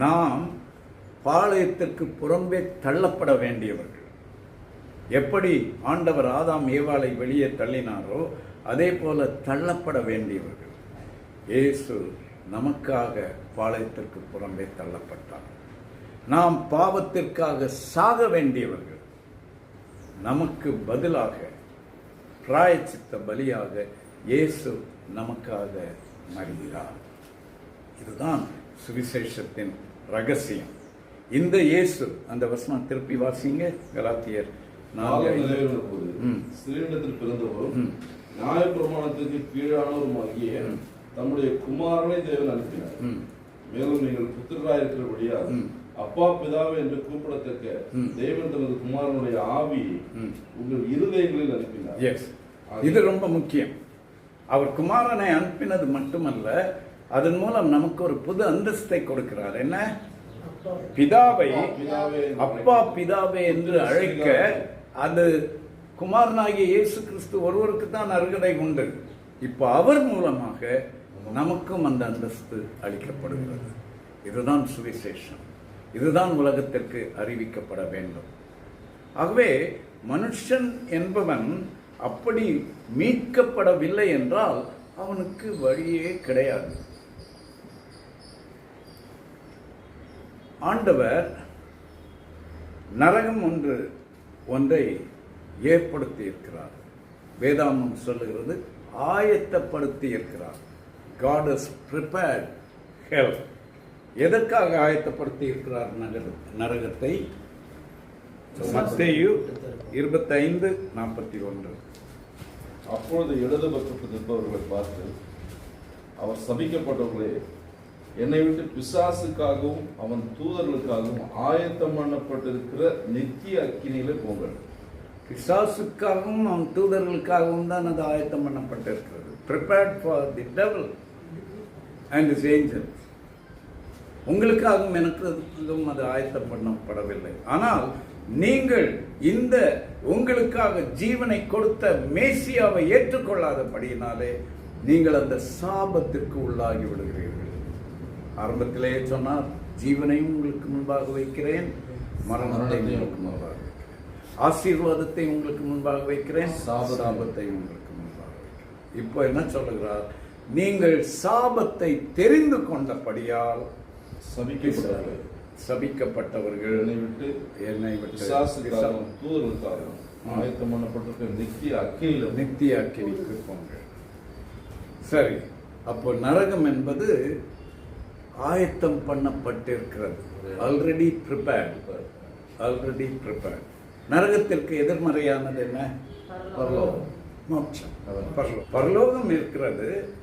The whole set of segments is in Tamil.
நாம் பாளையத்திற்கு புறம்பே தள்ளப்பட வேண்டியவர்கள். எப்படி ஆண்டவர் ஆதாம் ஏவாளை வெளியே தள்ளினாரோ அதே போல தள்ளப்பட வேண்டியவர்கள். இயேசு நமக்காக பாளையத்திற்கு புறம்பே தள்ளப்பட்டார். நாம் பாவத்திற்காக சாக வேண்டியவர்கள். நமக்கு பதிலாக பிராயச்சித்த பலியாக இயேசு நமக்காக மறுகிறார் இதுதான் சுவிசேஷத்தின் ரகசியம் இந்த இயேசு அந்த வசனம் திருப்பி வாசிங்க கலாத்தியர். ஸ்திரீனிடத்தில் பிறந்தவரும் ம். நியாயப்பிரமாணத்துக்கு கீழானவருமாகிய. தம்முடைய குமாரனை தேவன் அனுப்பினார். மேலும் நீங்கள் புத்திரராயிருக்கிறபடியா ம். அப்பா பிதாவே என்று கூப்பிடத்தக்க. தேவன் தனது குமாரனுடைய ஆவியை ம். உங்கள் இருதயங்களில் அனுப்பினார் இது ரொம்ப முக்கியம் அவர் குமாரனை அனுப்பினது மட்டுமல்ல அதன் மூலம் நமக்கு ஒரு புது அந்தஸ்தை கொடுக்கிறார். என்ன? பிதாவை அப்பா பிதாவை என்று அழைக்க அது குமாரனாகிய இயேசு கிறிஸ்து ஒருவருக்கு தான் அருகடை உண்டு. இப்போ அவர் மூலமாக நமக்கும் அந்த அந்தஸ்து அளிக்கப்படுகிறது. இதுதான் சுவிசேஷம். இதுதான் உலகத்திற்கு அறிவிக்கப்பட வேண்டும். ஆகவே மனுஷன் என்பவன் அப்படி மீட்கப்படவில்லை என்றால் அவனுக்கு வழியே கிடையாது. ஆண்டவர் நரகம் ஒன்று ஒன்றை ஏற்படுத்தி இருக்கிறார் வேதாமம் சொல்லுகிறது ஆயத்தப்படுத்தி இருக்கிறார் காட் இஸ் ப்ரிப்பேர்ட் ஹெல் எதற்காக ஆயத்தப்படுத்தி இருக்கிறார் நகர் நரகத்தை? மத்தேயு இருபத்தைந்து நாற்பத்தி ஒன்று. அப்பொழுது இடது பக்கத்தில் நிற்பவர்களை பார்த்து அவர் சபிக்கப்பட்டவர்களே என்னை விட்டு பிசாசுக்காகவும் அவன் தூதர்களுக்காகவும் ஆயத்தம் பண்ணப்பட்டிருக்கிற நித்திய அக்கினியில போங்கள். பிசாசுக்காகவும் அவன் தூதர்களுக்காகவும் தான் அது ஆயத்தம் பண்ணப்பட்டிருக்கிறது. Prepared for the devil and his angel உங்களுக்காகவும் எனக்கும் அது ஆயத்தம் பண்ணப்படவில்லை. ஆனால் நீங்கள் இந்த உங்களுக்காக ஜீவனை கொடுத்த மேசியாவை ஏற்றுக்கொள்ளாதபடியினாலே நீங்கள் அந்த சாபத்திற்கு உள்ளாகி விடுகிறீர்கள். ஆரம்பத்திலேயே சொன்னார் ஜீவனையும் உங்களுக்கு முன்பாக வைக்கிறேன் மரணத்தை உங்களுக்கு முன்பாக ஆசீர்வாதத்தை உங்களுக்கு முன்பாக வைக்கிறேன். சாபத்தை உங்களுக்கு முன்பாக வைக்கிறேன். இப்போ என்ன சொல்லுகிறார்? நீங்கள் சாபத்தை தெரிந்து கொண்டபடியால் சபிக்கப்பட்டவர்களே. சபிக்கப்பட்டவர்கள். என்னை விட்டு என்னை விட்டு தூதர்களுக்காகவும் ஆயத்தம் பண்ணப்பட்டிருக்கிற நித்திய அக்கினியில நித்திய அக்கினிக்கு போங்கள். சரி அப்போ நரகம் என்பது ஆயத்தம் பண்ணப்பட்டிருக்கிறது. ஆல்ரெடி ப்ரிப்பேர்ட் ஆல்ரெடி ப்ரிப்பேர்ட் நரகத்திற்கு எதிர்மறையானது என்ன? பரலோகம். மோட்சம். பரலோகம். பரலோகம் இருக்கிறது.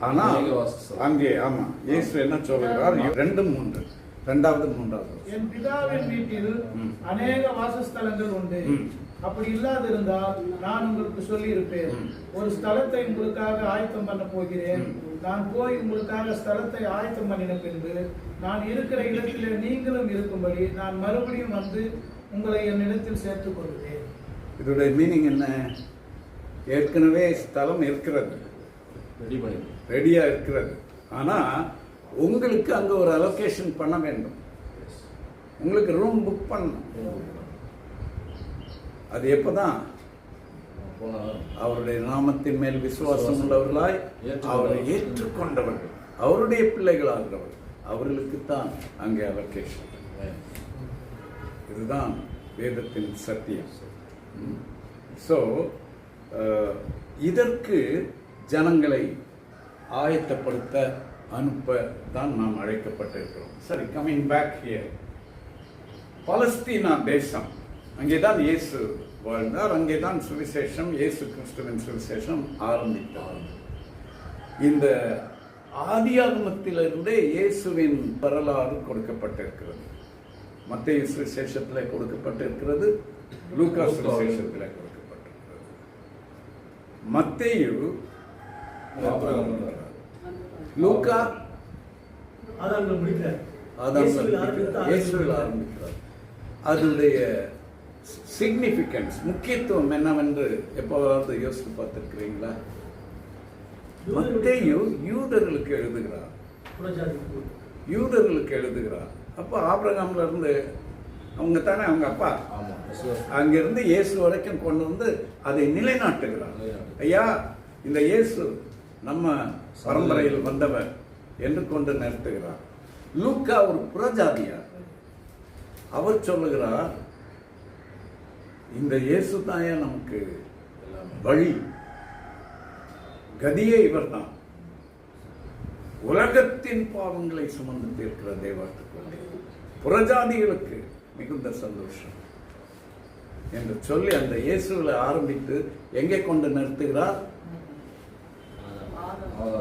ஆனால். அங்கே ஆமா. இயேசு என்ன சொல்லுகிறார் ரெண்டு மூன்று. ரெண்டாவது மூன்றாவது என் பிதாவின் வீட்டில். அநேக வாசஸ்தலங்கள் உண்டு. அப்படி இல்லாதிருந்தால் நான் உங்களுக்கு சொல்லியிருப்பேன். ம். ஒரு ஸ்தலத்தை உங்களுக்காக ஆயத்தம் பண்ண போகிறேன். நான் போய் உங்களுக்காக ஸ்தலத்தை ஆயத்தம் பண்ணின பின்பு நான் இருக்கிற இடத்திலே நீங்களும் இருக்கும்படி நான் மறுபடியும் வந்து உங்களை என்னிடத்தில் சேர்த்துக் கொள்கிறேன் இதோட மீனிங் என்ன? ஏற்கனவே ஸ்தலம் இருக்கிறது. ரெடி பண்ணி ரெடியா இருக்கிறது. ஆனா உங்களுக்கு அங்க ஒரு அலோகேஷன் பண்ண வேண்டும். உங்களுக்கு ரூம் புக் பண்ணணும். அது எப்பதான்? போனா அவருடைய நாமத்தின் மேல் விசுவாசம் உள்ளவர்களாய் அவரை ஏற்றுக்கொண்டவர்கள். அவருடைய பிள்ளைகளாகிறவர்கள் அவர்களுக்கு தான் அங்கே அலோகேஷன் இதுதான் வேதத்தின் சத்தியம். ஸோ இதற்கு ஜனங்களை ஆயத்தப்படுத்த அனுப்ப தான் நாம் அழைக்கப்பட்டிருக்கிறோம். சரி கமிங் பேக் ஹியர் பலஸ்தீனா தேசம். அங்கே தான் இயேசு வாழ்ந்தார். அங்கே தான் சுவிசேஷம் இயேசு கிறிஸ்துவின் சுவிசேஷம் ஆரம்பித்தார். இந்த ஆதியாகமத்திலிருந்தே இயேசுவின் வரலாறு கொடுக்கப்பட்டிருக்கிறது. மத்திய சுவிசேஷத்தில் கொடுக்கப்பட்டிருக்கிறது லூக்கா சுவிசேஷத்தில் கொடுக்கப்பட்டிருக்கிறது. மத்தேயு இயேசுவில் ஆரம்பித்து இயேசுவில் ஆரம்பிக்கிறார் அதனுடைய சிக்னிஃபிகன்ஸ் முக்கியத்துவம் என்னவென்று எப்போதாவது யோசித்து பார்த்திருக்கிறீங்களா? மத்தேயு யூதர்களுக்கு எழுதுகிறார். யூதர்களுக்கு எழுதுகிறார். அப்போ ஆபிரகாம்ல இருந்து அவங்க தானே அவங்க அப்பா? ஆமா. விசுவாசம். அங்கிருந்து இயேசு வரைக்கும் கொண்டு வந்து அதை நிலைநாட்டுகிறார். நிலைநாட்டு. ஐயா இந்த இயேசு நம்ம பரம்பரையில் வந்தவர் என்று கொண்டு நிறுத்துகிறார். லூக்கா ஒரு புறஜாதியார். அவர் சொல்லுகிறார் இந்த இயேசு தாயா நமக்கு. வழி. கதியே இவர்தான். உலகத்தின் பாவங்களை சுமந்து தீர்க்கிற தேவாட்டுக்குள்ளே புறஜாதிகளுக்கு மிகுந்த சந்தோஷம் என்று சொல்லி அந்த இயேசுவில் ஆரம்பித்து எங்கே கொண்டு நிறுத்துகிறார்.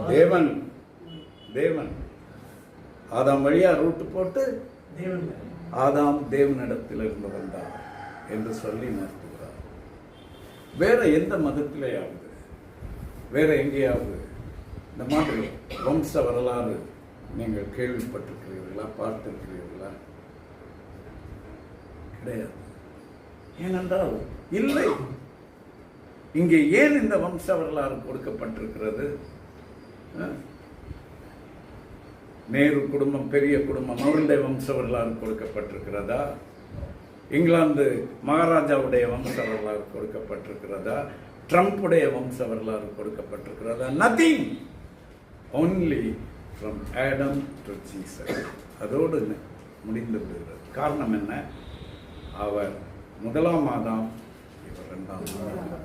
தேவன். தேவன். ஆதாம் வழியா ரூட்டு போட்டு தேவன் ஆதாம் தேவனிடத்திலிருந்து வந்தார். என்று சொல்லி நடத்துகிறார் வேற எந்த மதத்திலேயாவது வேற எங்கேயாவது இந்த மாதிரி வம்ச வரலாறு நீங்கள் கேள்விப்பட்டிருக்கிறீர்களா பார்த்திருக்கிறீர்களா? கிடையாது. ஏனென்றால் இல்லை. இங்கே ஏன் இந்த வம்ச வரலாறு கொடுக்கப்பட்டிருக்கிறது? நேரு குடும்பம் பெரிய குடும்பம் அவருடைய வம்ச வரலாறு கொடுக்கப்பட்டிருக்கிறதா? இங்கிலாந்து மகாராஜாவுடைய வம்ச வரலாறு கொடுக்கப்பட்டிருக்கிறதா? ட்ரம்ப்புடைய வம்ச வரலாறு கொடுக்கப்பட்டிருக்கிறதா? Nothing only from Adam to Jesus அதோடு முடிந்து விடுகிறது. காரணம் என்ன? அவர் முதலாம் மாதம் இவர் ரெண்டாம் மாதம்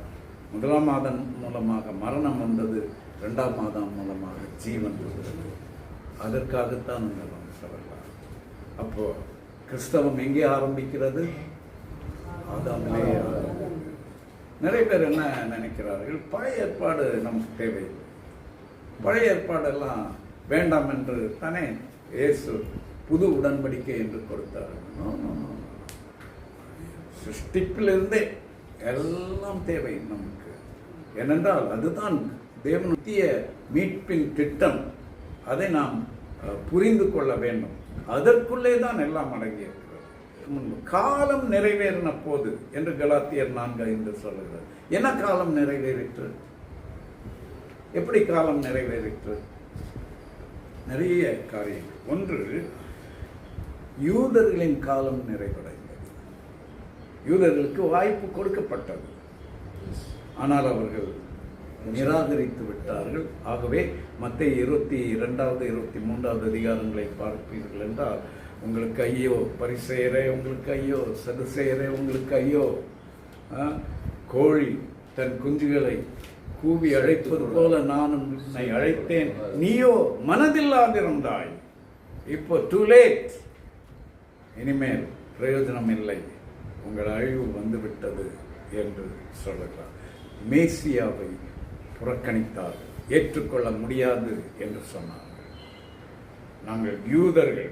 முதலாம் மாதம் மூலமாக மரணம் வந்தது ரெண்டாம் மாதம் மூலமாக ஜீவன் வந்தது. அதற்காகத்தான் இந்த வம்ச வரலாறு. அப்போது கிறிஸ்தவம் எங்கே ஆரம்பிக்கிறது? ஆதாமிலே நிறைய பேர் என்ன நினைக்கிறார்கள்? பழைய ஏற்பாடு நமக்கு தேவை. பழைய ஏற்பாடெல்லாம் வேண்டாம் என்று தானே இயேசு புது உடன்படிக்கை என்று கொடுத்தார். சிருஷ்டிப்பிலிருந்தே எல்லாம் தேவை நமக்கு. ஏனென்றால் அதுதான் தேவனுடைய மீட்பின் திட்டம். அதை நாம் புரிந்து கொள்ள வேண்டும். அதற்குள்ளே தான் எல்லாம் அடங்கியிருக்கிறது. காலம் நிறைவேறின போது என்று கலாத்தியர் நான்கு ஐந்து சொல்லுகிறது என்ன காலம் நிறைவேறிற்று? எப்படி காலம் நிறைவேறிற்று? நிறைய காரியங்கள். ஒன்று யூதர்களின் காலம் நிறைவடைந்தது. யூதர்களுக்கு வாய்ப்பு கொடுக்கப்பட்டது. ஆனால் அவர்கள் நிராகரித்து விட்டார்கள். ஆகவே மற்ற இருபத்தி இரண்டாவது இருபத்தி மூன்றாவது அதிகாரங்களை பார்ப்பீர்கள் என்றால் உங்களுக்கு ஐயோ பரிசெயரே உங்களுக்கு ஐயோ சதுசெயரே உங்களுக்கு ஐயோ ஆ, கோழி தன் குஞ்சுகளை கூவி அழைப்பது போல நானும் உன்னை அழைத்தேன். நீயோ மனதில்லாதிருந்தாய். இப்போ டூ லேட் இனிமேல் பிரயோஜனம் இல்லை. உங்கள் அழிவு வந்துவிட்டது என்று சொல்லுகிறார். மேசியாவை புறக்கணித்தார் ஏற்றுக்கொள்ள முடியாது என்று சொன்னார்கள். நாங்கள் யூதர்கள்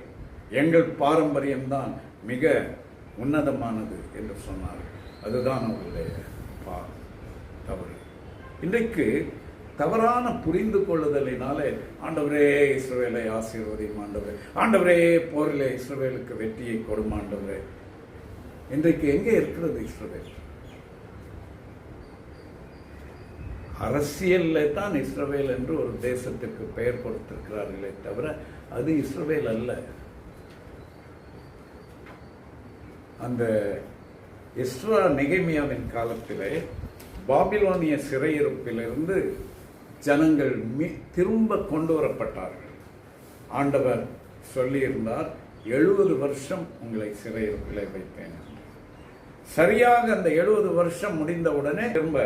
எங்கள் பாரம்பரியம்தான் மிக உன்னதமானது என்று சொன்னார்கள். அதுதான் அவர்களுடைய பா தவறு. இன்றைக்கு தவறான புரிந்து கொள்ளுதலினாலே ஆண்டவரே இஸ்ரவேலை ஆசீர்வதியும் ஆண்டவரே. ஆண்டவரே போரிலே இஸ்ரவேலுக்கு வெற்றியை கொடுமாண்டவரே இன்றைக்கு எங்கே இருக்கிறது இஸ்ரவேல்? அரசியல்ல தான் இஸ்ரவேல் என்று ஒரு தேசத்திற்கு பெயர் கொடுத்திருக்கிறார்களே தவிர அது இஸ்ரவேல் அல்ல. அந்த இஸ்ரா நிகைமியாவின் காலத்திலே பாபிலோனிய சிறையிருப்பிலிருந்து ஜனங்கள் மீ திரும்ப கொண்டு வரப்பட்டார்கள். ஆண்டவர் சொல்லியிருந்தார் எழுபது வருஷம் உங்களை சிறையிருப்பிலே வைப்பேன் சரியாக அந்த எழுபது வருஷம் முடிந்தவுடனே திரும்ப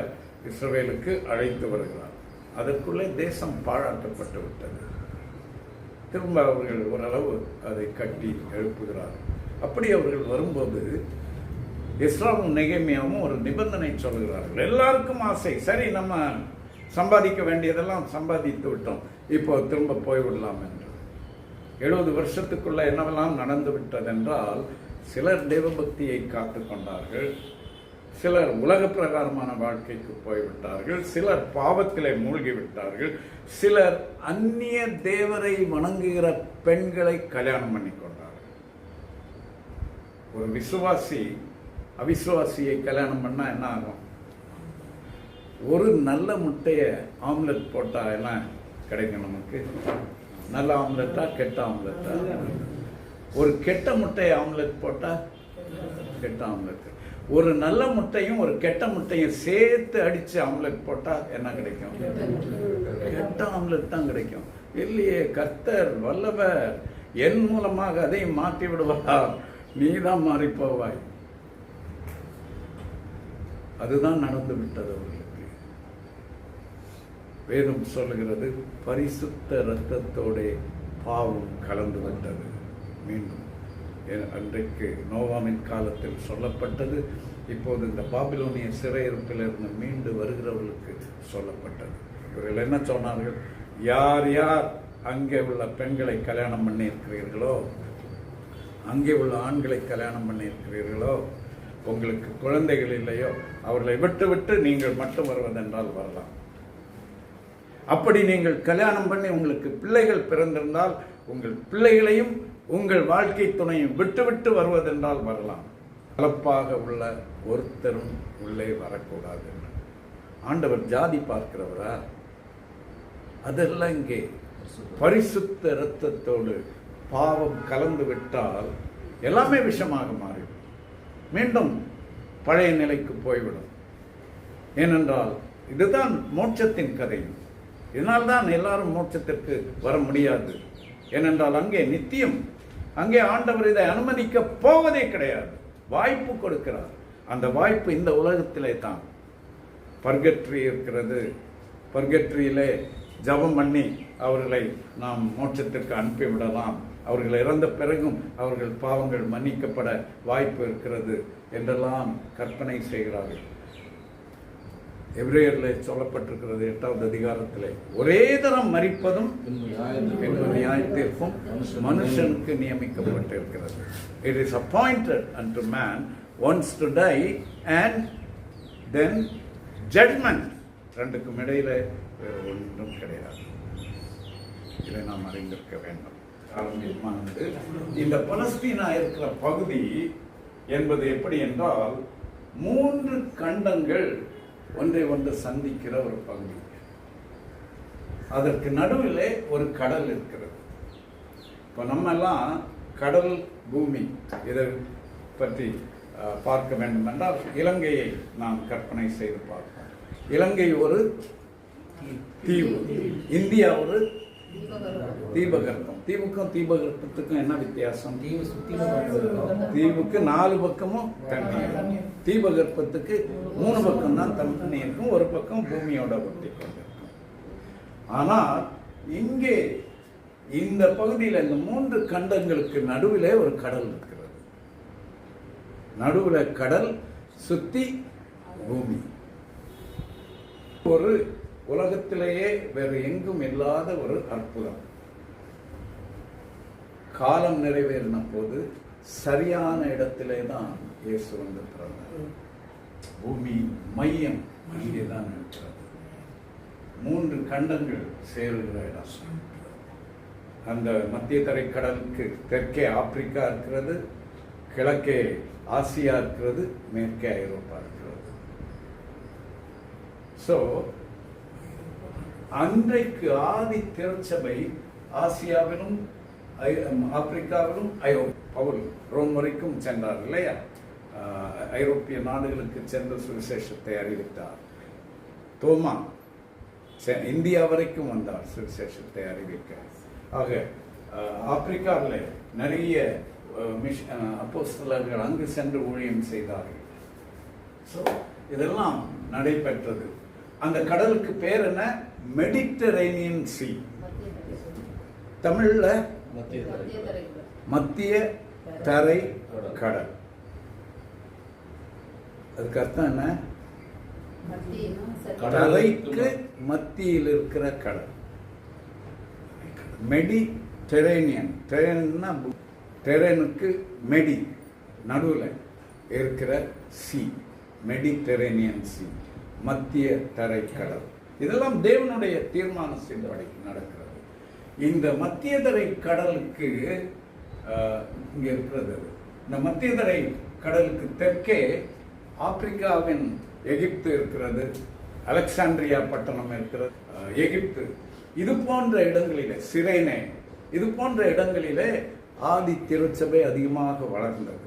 இஸ்ரவேலுக்கு அழைத்து வருகிறார். அதற்குள்ளே தேசம் பாழாட்டப்பட்டு விட்டது. திரும்ப அவர்கள் ஓரளவு அதை கட்டி எழுப்புகிறார்கள் அப்படி அவர்கள் வரும்போது இஸ்ராமும் நெகமியாவும் ஒரு நிபந்தனை சொல்கிறார்கள். எல்லாருக்கும் ஆசை. சரி நம்ம சம்பாதிக்க வேண்டியதெல்லாம் சம்பாதித்து விட்டோம். இப்போ திரும்ப போய்விடலாம் என்று. எழுபது வருஷத்துக்குள்ள என்னவெல்லாம் நடந்து விட்டதென்றால் சிலர் தேவபக்தியை காத்து கொண்டார்கள் சிலர் உலக பிரகாரமான வாழ்க்கைக்கு போய்விட்டார்கள் சிலர் பாவத்திலே மூழ்கி விட்டார்கள் சிலர் அந்நிய தேவரை வணங்குகிற பெண்களை கல்யாணம் பண்ணி கொண்டார்கள் ஒரு விசுவாசி அவிசுவாசியை கல்யாணம் பண்ணா என்ன ஆகும்? ஒரு நல்ல முட்டையை ஆம்லெட் போட்டால் என்ன கிடைக்கும் நமக்கு? நல்ல ஆம்லெட்டா கெட்ட ஆம்லெட்டா? ஒரு கெட்ட முட்டையை ஆம்லெட் போட்டால் கெட்ட ஆம்லெட் ஒரு நல்ல முட்டையும் ஒரு கெட்ட முட்டையும் சேர்த்து அடிச்சு ஆம்லெட் போட்டால் என்ன கிடைக்கும்? கெட்ட ஆம்லெட் தான் கிடைக்கும். இல்லையே கர்த்தர் வல்லவர் என் மூலமாக அதை மாற்றி விடுவார்? நீ தான் மாறி போவாய் அதுதான் நடந்து விட்டது அவர்களுக்கு. வேதம் சொல்லுகிறது பரிசுத்த இரத்தத்தோட பாவம் கலந்து விட்டது. மீண்டும் அன்றைக்கு நோவாமின் காலத்தில் சொல்லப்பட்டது. இப்போது இந்த பாபிலோனிய சிறையிருப்பிலிருந்து மீண்டு வருகிறவர்களுக்கு சொல்லப்பட்டது. இவர்கள் என்ன சொன்னார்கள்? யார் யார் அங்கே உள்ள பெண்களை கல்யாணம் பண்ணி இருக்கிறீர்களோ அங்கே உள்ள ஆண்களை கல்யாணம் பண்ணியிருக்கிறீர்களோ உங்களுக்கு குழந்தைகள் இல்லையோ அவர்களை விட்டு விட்டு நீங்கள் மட்டும் வருவதென்றால் வரலாம். அப்படி நீங்கள் கல்யாணம் பண்ணி உங்களுக்கு பிள்ளைகள் பிறந்திருந்தால் உங்கள் பிள்ளைகளையும் உங்கள் வாழ்க்கை துணையும் விட்டுவிட்டு வருவதென்றால் வரலாம். கலப்பாக உள்ள ஒருத்தரும் உள்ளே வரக்கூடாது என்று. ஆண்டவர் ஜாதி பார்க்கிறவரா? அதெல்லாம் இங்கே பரிசுத்த இரத்தத்தோடு பாவம் கலந்து விட்டால் எல்லாமே விஷமாக மாறிவிடும். மீண்டும் பழைய நிலைக்கு போய்விடும். ஏனென்றால் இதுதான் மோட்சத்தின் கதை. இதனால்தான் எல்லாரும் மோட்சத்திற்கு வர முடியாது. ஏனென்றால் அங்கே நித்தியம் அங்கே ஆண்டவர் இதை அனுமதிக்க போவதே கிடையாது. வாய்ப்பு கொடுக்கிறார். அந்த வாய்ப்பு இந்த உலகத்திலே தான். பர்கட்ரி இருக்கிறது. பர்கட்ரியிலே ஜெபம் பண்ணி அவர்களை நாம் மோட்சத்திற்கு அனுப்பிவிடலாம். அவர்கள் இறந்த பிறகும் அவர்கள் பாவங்கள் மன்னிக்கப்பட வாய்ப்பு இருக்கிறது என்றெல்லாம் கற்பனை செய்கிறார்கள். எவ்ரேயரில் சொல்லப்பட்டிருக்கிறது எட்டாவது அதிகாரத்தில் ஒரே தரம் மறிப்பதும் பின்பு மனுஷனுக்கு நியமிக்கப்பட்டிருக்கிறது. It is appointed and man once to die and then judgment ரெண்டுக்கும் இடையில வேறு ஒன்றும் கிடையாது. இதை நாம் அறிந்திருக்க வேண்டும். வந்து இந்த பலஸ்தீனா இருக்கிற பகுதி என்பது எப்படி என்றால் மூன்று கண்டங்கள் ஒன்றை ஒன்று சந்திக்கிற ஒரு பகுதி. அதற்கு நடுவிலே ஒரு கடல் இருக்கிறது. இப்போ நம்ம எல்லாம் கடல் பூமி இதை பற்றி பார்க்க வேண்டும் என்றால் இலங்கையை நாம் கற்பனை செய்து பார்ப்போம். இலங்கை ஒரு தீவு. இந்தியா ஒரு தீபகற்பம். தீவுக்கும் தீபகற்பத்துக்கும் என்ன வித்தியாசம்? தீவுக்கு நாலு பக்கமும் தண்ணி. தீபகற்பத்துக்கு மூணு பக்கம் தான் தண்ணி இருக்கும். ஒரு பக்கம் பூமியோட ஒட்டி கொண்டிருக்கும். ஆனால் இங்கே இந்த பகுதியில் இந்த மூன்று கண்டங்களுக்கு நடுவிலே ஒரு கடல் இருக்கிறது. நடுவுல கடல் சுத்தி பூமி. ஒரு உலகத்திலேயே வேறு எங்கும் இல்லாத ஒரு அற்புதம். காலம் நிறைவேறின போது சரியான இடத்திலே தான் இயேசு வந்து பிறந்தார். பூமி மையம் அங்கே தான் இருக்கிறது. மூன்று கண்டங்கள் சேருகிற இடம். அந்த மத்திய தரைக்கடலுக்கு தெற்கே ஆப்பிரிக்கா இருக்கிறது கிழக்கே ஆசியா இருக்கிறது மேற்கே ஐரோப்பா இருக்கிறது. ஸோ அன்றைக்கு ஆதி திருச்சபை ஆசியாவிலும் ஐ- ஆப்பிரிக்காவிலும் ஐரோ பவுல் ரோம் வரைக்கும் சென்றார் இல்லையா? ஐரோப்பிய நாடுகளுக்கு சென்று சுவிசேஷத்தை அறிவித்தார். தோமா செ- இந்தியா வரைக்கும் வந்தார் சுவிசேஷத்தை அறிவிக்க. ஆக ஆப்பிரிக்காவில் நிறைய மிஷ் அப்போஸ்தலர்கள் அங்கு சென்று ஊழியம் செய்தார்கள். ஸோ இதெல்லாம் நடைபெற்றது. அந்த கடலுக்கு பேர் என்ன? மெடிட்டரேனியன் சி தமிழ்ல மத்திய தரை. மத்திய தரை கடல். அதுக்கு அர்த்தம் என்ன? தரைக்கு மத்தியில் இருக்கிற கடல். மெடிடெரேனியன் டெரேன்னா டெரேனுக்கு மெடி. நடுவில் இருக்கிற சி மெடிடெரேனியன் சி மத்திய தரை கடல் இதெல்லாம் தேவனுடைய தீர்மானத்தின்படி நடக்கிறது. இந்த மத்திய தரை கடலுக்கு இங்கே இருக்கிறது இந்த மத்திய தரை கடலுக்கு தெற்கே ஆப்பிரிக்காவின் எகிப்து இருக்கிறது. அலெக்சாண்ட்ரியா பட்டணம் இருக்கிறது. எகிப்து. இது போன்ற இடங்களிலே சிறைனே இது போன்ற இடங்களிலே ஆதி திருச்சபை அதிகமாக வளர்ந்தது.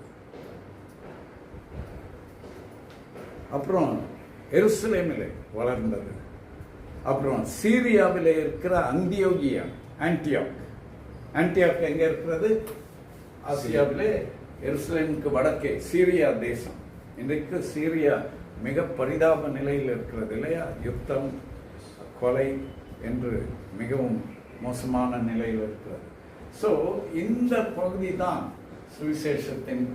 அப்புறம் எருசலேமிலே வளர்ந்தது. அப்புறம் சீரியாவிலே இருக்கிற அந்தியோகியா ஆன்டியாக் ஆன்டியாக் எங்க இருக்கிறது? ஆசியாவிலே எருசலேமுக்கு வடக்கே சீரியா தேசம். இன்றைக்கு சீரியா மிக பரிதாப நிலையில் இருக்கிறது இல்லையா? யுத்தம் கொலை என்று மிகவும் மோசமான நிலையில் இருக்கிறது. ஸோ இந்த பகுதி தான் சுவிசேஷத்தின்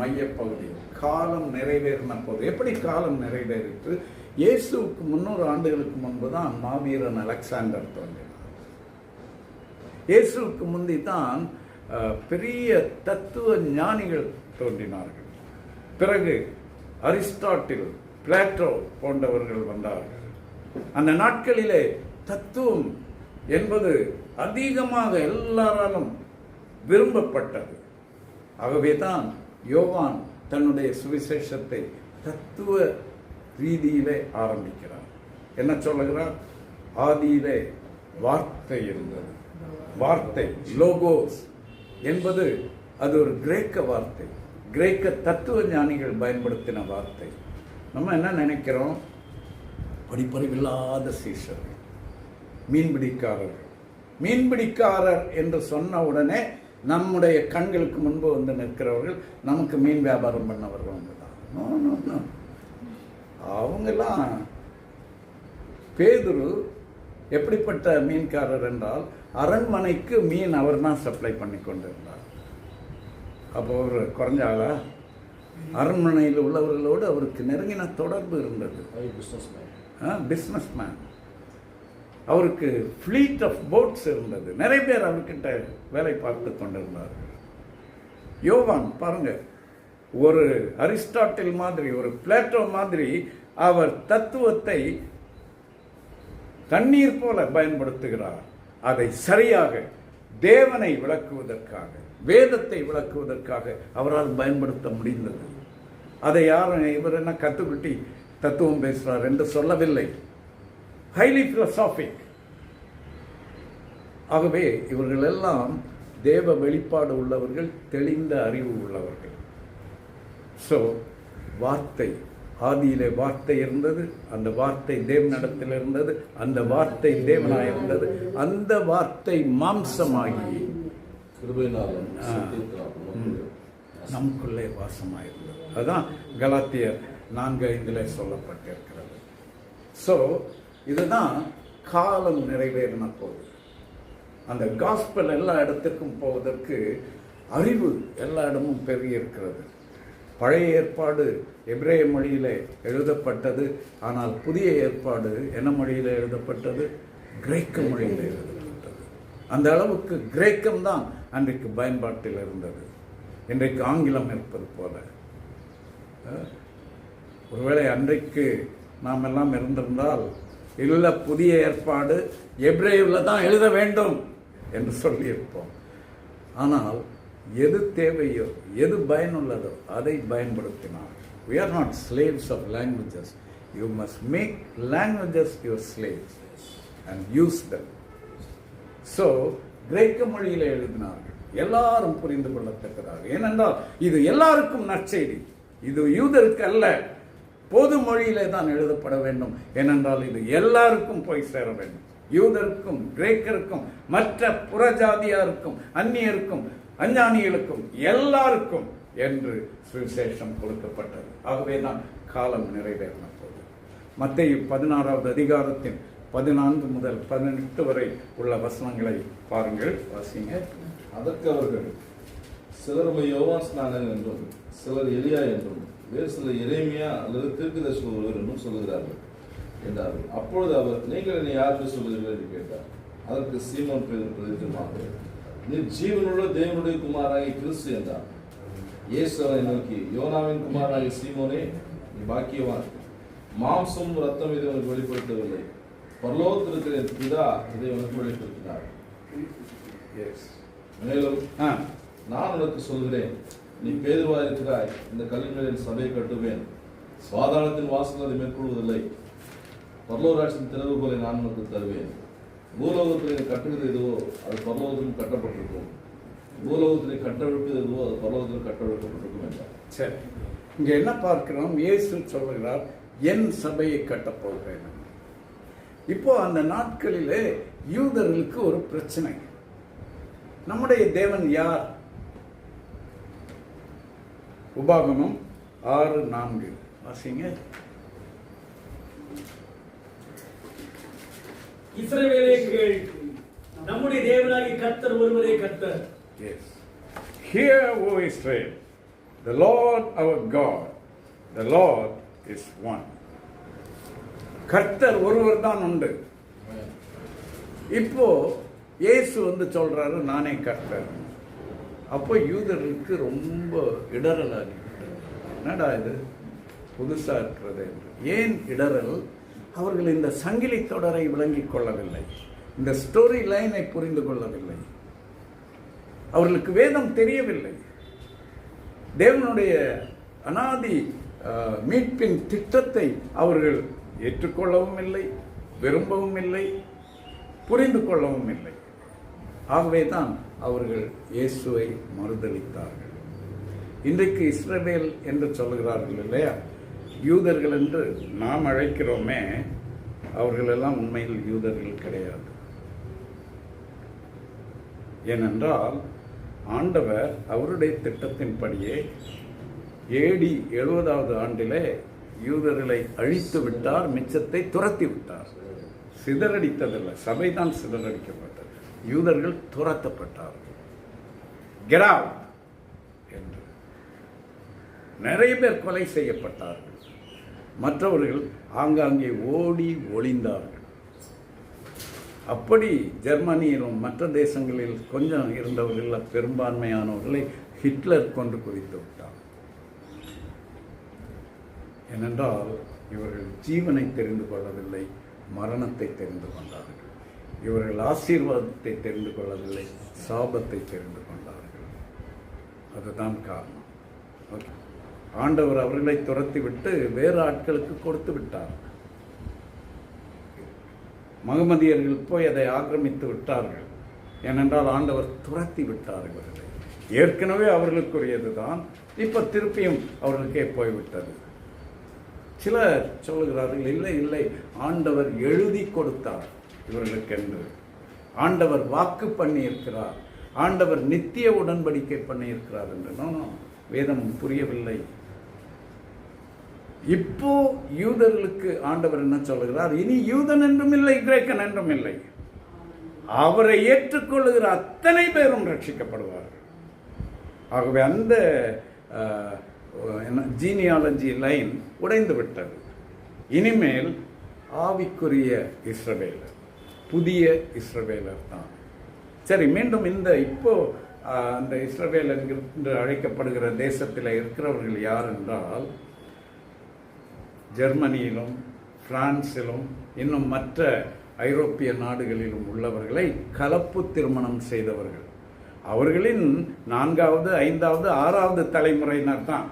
மையப்பகுதி. காலம் நிறைவேறின போது எப்படி காலம் நிறைவேறிட்டு இயேசுவுக்கு முன்னூறு ஆண்டுகளுக்கு முன்பு தான் மாவீரன் அலெக்சாண்டர் தோன்றினார். இயேசுவுக்கு முந்தி தான் பெரிய தத்துவ ஞானிகள் தோன்றினார்கள். பிறகு அரிஸ்டாட்டில் பிளாட்டோ போன்றவர்கள் வந்தார்கள். அந்த நாட்களிலே தத்துவம் என்பது அதிகமாக எல்லாராலும் விரும்பப்பட்டது. ஆகவே தான் யோவான் தன்னுடைய சுவிசேஷத்தை தத்துவ ரீதியிலே ஆரம்பிக்கிறார் என்ன சொல்லுகிறார் ஆதியிலே வார்த்தை இருந்தது. வார்த்தை லோகோஸ் என்பது அது ஒரு கிரேக்க வார்த்தை. கிரேக்க தத்துவ ஞானிகள் பயன்படுத்தின வார்த்தை. நம்ம என்ன நினைக்கிறோம்? படிப்பறிவில்லாத சீஷர்கள் மீன்பிடிக்காரர்கள். மீன்பிடிக்காரர் என்று சொன்ன உடனே நம்முடைய கண்களுக்கு முன்பு வந்து நிற்கிறவர்கள் நமக்கு மீன் வியாபாரம் பண்ணவர்கள் அவங்க தான். அவங்கெல்லாம் பேதுரு எப்படிப்பட்ட மீன்காரர் என்றால் அரண்மனைக்கு மீன் அவர் தான் சப்ளை பண்ணி கொண்டிருந்தார். அப்போ அவர் குறைஞ்ச ஆளா அரண்மனையில் உள்ளவர்களோடு அவருக்கு நெருங்கின தொடர்பு இருந்தது. பிஸ்னஸ் மேன் பிஸ்னஸ் மேன் அவருக்கு ஃப்ளீட் ஆஃப் போட்ஸ் இருந்தது. நிறைய பேர் அவர்கிட்ட வேலை பார்த்து கொண்டிருந்தார்கள். யோவான் பாருங்க. ஒரு அரிஸ்டாட்டில் மாதிரி ஒரு பிளேட்டோ மாதிரி அவர் தத்துவத்தை தண்ணீர் போல பயன்படுத்துகிறார். அதை சரியாக தேவனை விளக்குவதற்காக வேதத்தை விளக்குவதற்காக அவரால் பயன்படுத்த முடிந்தது. அதை யாரும் இவர் என்ன கத்துக்குட்டி தத்துவம் பேசுகிறார் என்று சொல்லவில்லை. ஹைலி பிலசாபிக் ஆகவே இவர்கள் எல்லாம் தேவ வெளிப்பாடு உள்ளவர்கள் தெளிந்த அறிவு உள்ளவர்கள். ஸோ வார்த்தை ஆதியிலே வார்த்தை இருந்தது அந்த வார்த்தை தேவனிடத்தில் இருந்தது அந்த வார்த்தை தேவனாய் இருந்தது. அந்த வார்த்தை மாம்சமாகி. நமக்குள்ளே வாசமாயிருந்தது. அதுதான் கலாத்தியர் நான்கு ஐந்திலே சொல்லப்பட்டிருக்கிறது. ஸோ இதுதான் காலம் நிறைவேறின போது. அந்த காஸ்பல் எல்லா இடத்துக்கும் போவதற்கு அறிவு எல்லா இடமும் பெருகி இருக்கிறது பழைய ஏற்பாடு எப்ரேய மொழியில் எழுதப்பட்டது ஆனால் புதிய ஏற்பாடு என்ன மொழியில் எழுதப்பட்டது? கிரேக்க மொழியில் எழுதப்பட்டது. அந்த அளவுக்கு கிரேக்கம் தான் அன்றைக்கு பயன்பாட்டில் இருந்தது. இன்றைக்கு ஆங்கிலம் இருப்பது போல. ஒருவேளை அன்றைக்கு நாம் எல்லாம் இருந்திருந்தால் இல்லை புதிய ஏற்பாடு எப்ரேவில் தான் எழுத வேண்டும் என்று சொல்லியிருப்போம். ஆனால் எது தேவையோ எது பயனுள்ளதோ அதை பயன்படுத்தினார் we are not slaves of languages you must make languages your slaves and use them. So கிரேக்க மொழியில் எழுதினார்கள். எல்லாரும் புரிந்து கொள்ளத்தக்கதாக. ஏனென்றால் இது எல்லாருக்கும் நற்செய்தி. இது யூதருக்கு அல்ல. பொது மொழியிலே தான் எழுதப்பட வேண்டும். ஏனென்றால் இது எல்லாருக்கும் போய் சேர வேண்டும். யூதருக்கும் கிரேக்கருக்கும் மற்ற புறஜாதியாருக்கும் அந்நியருக்கும் அஞ்ஞானிகளுக்கும் எல்லாருக்கும் என்று சுவிசேஷம் கொடுக்கப்பட்டது. ஆகவே தான் காலம் நிறைவேறின போது. மத்திய பதினாறாவது அதிகாரத்தின் பதினான்கு முதல் பதினெட்டு வரை உள்ள வசனங்களை பாருங்கள் வாசிங்க. அதற்கு அவர்கள் சிலர் உம்மை யோவான் ஸ்நானன் என்றும் சிலர் எலியா என்றும் வேறு எரேமியா அல்லது தீர்க்கதரிசி ஒருவர் என்றும் சொல்லுகிறார்கள் என்றார்கள். அப்பொழுது அவர் நீங்கள் என்னை யார் என்று சொல்லுகிறீர்கள்? என்று கேட்டார். அதற்கு சீமோன் பேதர் பிரதித்தமாக நீ ஜீவனுள்ள தேவனுடைய குமாராகி கிறிஸ்து என்றார். இயேசு அவனை நோக்கி யோனாவின் குமாராகி சீமோனே நீ பாக்கியவான். மாம்சம் ரத்தம் இதை உனக்கு வெளிப்படுத்தவில்லை. பரலோகத்தில் இருக்கிற பிதா இதை உனக்கு வெளிப்படுத்தினார். மேலும் நான் உனக்கு சொல்கிறேன் நீ பேதுவாயிருக்கிறாய் இந்த கல்லிகளின் சபை கட்டுவேன். சுவாதாரத்தின் வாசல் அதை மேற்கொள்வதில்லை. பரலோராட்சியின் திறவுகோலை நான் உனக்கு தருவேன். பூலோகத்தில் நீ கட்டுகிறது எதுவோ அது பரலோகத்திலும் கட்டப்பட்டிருக்கும். பூலோகத்தில் கட்டவிழ்ப்பது எதுவோ அது பரலோகத்தில் கட்டவிழ்க்கப்பட்டிருக்கும் என்றார். சரி. இங்க என்ன பார்க்கிறோம்? இயேசு சொல்லுகிறார் என் சபையை கட்டப்போகிறேன் இப்போ அந்த நாட்களிலே யூதர்களுக்கு ஒரு பிரச்சனை. நம்முடைய தேவன் யார்? உபாகமம் ஆறு நான்கு. வாசிங்க. இஸ்ரவேலே கேள் நம்முடைய தேவனாகி கர்த்தர் ஒருவரே கர்த்தர். Yes. Hear, O Israel, the Lord our God, the Lord is one. கர்த்தர் ஒருவர் தான் உண்டு. இப்போ இயேசு வந்து சொல்றாரு நானே கர்த்தர். அப்போ யூதர்களுக்கு ரொம்ப இடரலாகி என்னடா இது? புதுசாக இருக்கிறது என்று. ஏன் இடரல் அவர்கள் இந்த சங்கிலி தொடரை விளங்கிக் கொள்ளவில்லை. இந்த ஸ்டோரி லைனை புரிந்து கொள்ளவில்லை. அவர்களுக்கு வேதம் தெரியவில்லை. தேவனுடைய அனாதி மீட்பின் திட்டத்தை அவர்கள் ஏற்றுக்கொள்ளவும் இல்லை விரும்பவும் இல்லை புரிந்து கொள்ளவும் இல்லை. ஆகவே தான் அவர்கள் இயேசுவை மறுதளித்தார்கள். இன்றைக்கு இஸ்ரவேல் என்று சொல்லுகிறார்கள் இல்லையா? யூதர்கள் என்று நாம் அழைக்கிறோமே அவர்களெல்லாம் உண்மையில் யூதர்கள் கிடையாது. ஏனென்றால் ஆண்டவர் அவருடைய திட்டத்தின்படியே ஏடி எழுபதாவது ஆண்டிலே யூதர்களை அழித்து விட்டார் மிச்சத்தை துரத்தி விட்டார். சிதறடித்ததில்லை சபைதான் சிதறடிக்கப்பட்டது. யூதர்கள் துரத்தப்பட்டார்கள். Get என்று. நிறைய பேர் கொலை செய்யப்பட்டார்கள். மற்றவர்கள் ஆங்காங்கே ஓடி ஒளிந்தார்கள். அப்படி ஜெர்மனியிலும் மற்ற தேசங்களில் கொஞ்சம் இருந்தவர்கள் பெரும்பான்மையானவர்களை ஹிட்லர் கொண்டு குவித்து விட்டார் ஏனென்றால் இவர்கள் ஜீவனை தெரிந்து கொள்ளவில்லை மரணத்தை தெரிந்து கொண்டார்கள். இவர்கள் ஆசீர்வாதத்தை தெரிந்து கொள்ளவில்லை சாபத்தை தெரிந்து கொண்டார்கள். அதுதான் காரணம். ஆண்டவர் அவர்களை துரத்தி விட்டு வேறு ஆட்களுக்கு கொடுத்து விட்டார். மகமதியர்கள் போய் அதை ஆக்கிரமித்து விட்டார்கள். ஏனென்றால் ஆண்டவர் துரத்தி விட்டார் இவர்களை. ஏற்கனவே அவர்களுக்குரியது தான் இப்போ திருப்பியும் அவர்களுக்கே போய்விட்டது. சிலர் சொல்லுகிறார்கள் இல்லை இல்லை ஆண்டவர் எழுதி கொடுத்தார். இவர்களுக்கென்று. ஆண்டவர் வாக்கு பண்ணியிருக்கிறார். ஆண்டவர் நித்திய உடன்படிக்கை பண்ணியிருக்கிறார் என்று. வேதம் புரியவில்லை. இப்போ யூதர்களுக்கு ஆண்டவர் என்ன சொல்லுகிறார்? இனி யூதன் என்றும் இல்லை கிரேக்கன் என்றும் இல்லை. அவரை ஏற்றுக்கொள்ளுகிற அத்தனை பேரும் ரட்சிக்கப்படுவார்கள். ஆகவே அந்த ஜீனியாலஜி லைன் உடைந்து விட்டது. இனிமேல் ஆவிக்குரிய இஸ்ரவேல். புதிய இஸ்ரவேலர் தான். சரி மீண்டும் இந்த இப்போ அந்த இஸ்ரவேல் என்று அழைக்கப்படுகிற தேசத்தில் இருக்கிறவர்கள் யார் என்றால் ஜெர்மனியிலும் பிரான்சிலும் இன்னும் மற்ற ஐரோப்பிய நாடுகளிலும் உள்ளவர்களை கலப்பு திருமணம் செய்தவர்கள். அவர்களின் நான்காவது ஐந்தாவது ஆறாவது தலைமுறையினர் தான்.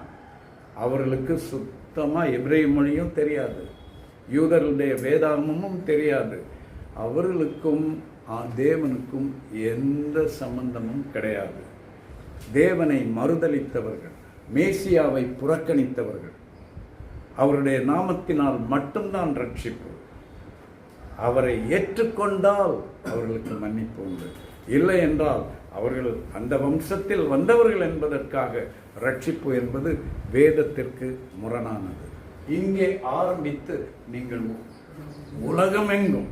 அவர்களுக்கு சுத்தமாக எப்ரே மொழியும் தெரியாது. யூதர்களுடைய வேதாகமும் தெரியாது. அவர்களுக்கும் தேவனுக்கும் எந்த சம்பந்தமும் கிடையாது. தேவனை மறுதளித்தவர்கள் மேசியாவை புறக்கணித்தவர்கள் அவருடைய நாமத்தினால் மட்டும்தான் ரட்சிப்பு. அவரை ஏற்றுக்கொண்டால் அவர்களுக்கு மன்னிப்பு உண்டு. இல்லை என்றால் அவர்கள் அந்த வம்சத்தில் வந்தவர்கள் என்பதற்காக ரட்சிப்பு என்பது வேதத்திற்கு முரணானது. இங்கே ஆரம்பித்து நீங்கள் உலகமெங்கும்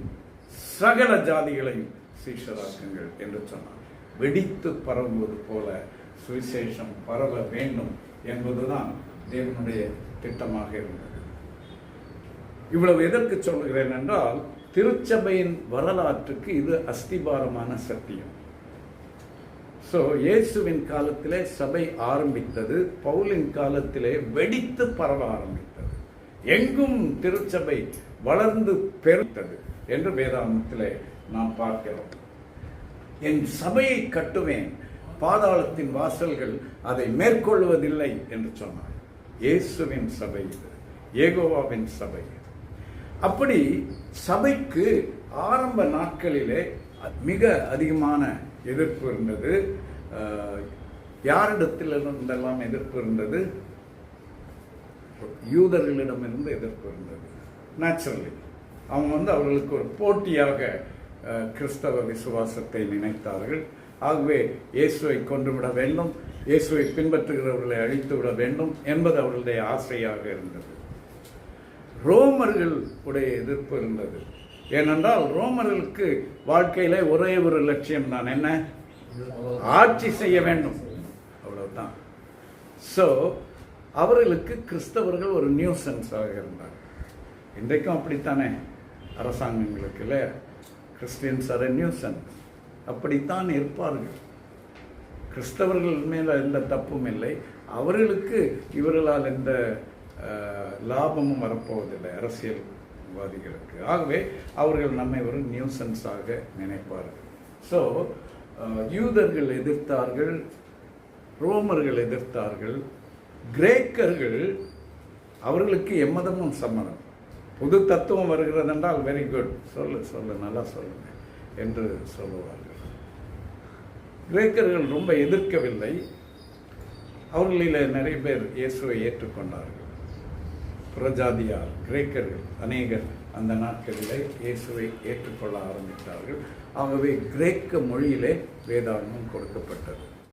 சகல ஜாதிகளையும் சீஷராக்குங்கள் என்று சொன்னார். வெடித்து பரவுவது போல சுவிசேஷம் பரவ வேண்டும் என்பதுதான் தேவனுடைய திட்டமாக இருந்தது. இவ்வளவு எதற்கு சொல்கிறேன் என்றால் திருச்சபையின் வரலாற்றுக்கு இது அஸ்திபாரமான சத்தியம். ஸோ இயேசுவின் காலத்திலே சபை ஆரம்பித்தது பவுலின் காலத்திலே வெடித்து பரவ ஆரம்பித்தது. எங்கும் திருச்சபை வளர்ந்து பெருத்தது. என்று வேதாந்தத்திலே நாம் பார்க்கிறோம். என் சபையை கட்டுவேன். பாதாளத்தின் வாசல்கள் அதை மேற்கொள்வதில்லை என்று சொன்னார். இயேசுவின் சபை இது. ஏகோவாவின் சபை அப்படி சபைக்கு ஆரம்ப நாட்களிலே மிக அதிகமான எதிர்ப்பு இருந்தது. யாரிடத்திலிருந்தெல்லாம் இருந்தெல்லாம் எதிர்ப்பு இருந்தது? யூதர்களிடமிருந்து எதிர்ப்பு இருந்தது. நேச்சுரலி அவங்க வந்து அவர்களுக்கு ஒரு போட்டியாக கிறிஸ்தவ விசுவாசத்தை நினைத்தார்கள். ஆகவே இயேசுவை கொண்டுவிட வேண்டும் இயேசுவை பின்பற்றுகிறவர்களை அழித்து விட வேண்டும் என்பது அவர்களுடைய ஆசையாக இருந்தது. ரோமர்கள் உடைய எதிர்ப்பு இருந்தது. ஏனென்றால் ரோமர்களுக்கு வாழ்க்கையில ஒரே ஒரு லட்சியம் தான். என்ன? ஆட்சி செய்ய வேண்டும். அவ்வளவுதான். ஸோ அவர்களுக்கு கிறிஸ்தவர்கள் ஒரு நியூசன்ஸாக இருந்தார் இன்றைக்கும் அப்படித்தானே? அரசாங்கங்களுக்கு கிறிஸ்டியன்ஸ் ஆர் நியூசன்ஸ் அப்படித்தான் இருப்பார்கள். கிறிஸ்தவர்கள் மேலே எந்த தப்பும் இல்லை. அவர்களுக்கு இவர்களால் எந்த லாபமும் வரப்போவதில்லை அரசியல்வாதிகளுக்கு. ஆகவே அவர்கள் நம்மை ஒரு நியூசன்ஸாக நினைப்பார்கள். ஸோ யூதர்கள் எதிர்த்தார்கள் ரோமர்கள் எதிர்த்தார்கள் கிரேக்கர்கள் அவர்களுக்கு எம்மதமும் சம்மதம். புது தத்துவம் வருகிறது என்றால் வெரி குட் சொல்லு சொல்லு நல்லா சொல்லுங்க என்று சொல்லுவார்கள். கிரேக்கர்கள் ரொம்ப எதிர்க்கவில்லை. அவர்களில் நிறைய பேர் இயேசுவை ஏற்றுக்கொண்டார்கள். புறஜாதியார் கிரேக்கர்கள் அநேகர் அந்த நாட்களிலே இயேசுவை ஏற்றுக்கொள்ள ஆரம்பித்தார்கள். ஆகவே கிரேக்க மொழியிலே வேதாங்கமும் கொடுக்கப்பட்டது.